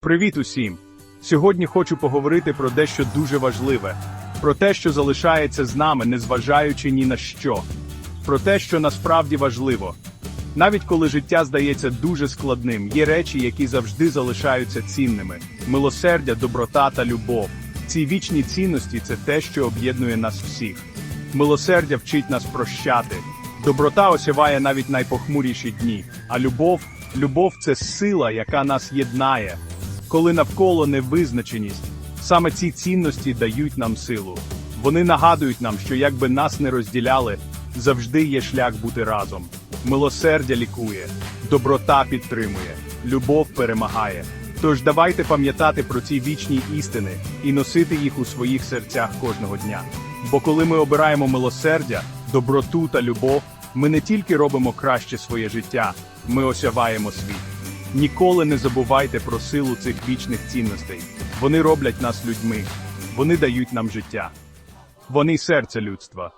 Привіт усім! Сьогодні хочу поговорити про дещо дуже важливе, про те, що залишається з нами, незважаючи ні на що, про те, що насправді важливо. Навіть коли життя здається дуже складним, є речі, які завжди залишаються цінними: милосердя, доброта та любов. Ці вічні цінності це те, що об'єднує нас всіх. Милосердя вчить нас прощати. Доброта осяває навіть найпохмуріші дні, а любов любов це сила, яка нас єднає. Коли навколо невизначеність, саме ці цінності дають нам силу. Вони нагадують нам, що якби нас не розділяли, завжди є шлях бути разом. Милосердя лікує, доброта підтримує, любов перемагає. Тож давайте пам'ятати про ці вічні істини і носити їх у своїх серцях кожного дня. Бо коли ми обираємо милосердя, доброту та любов, ми не тільки робимо краще своє життя, ми осяваємо світ. Ніколи не забувайте про силу цих вічних цінностей. Вони роблять нас людьми, вони дають нам життя. Вони серце людства.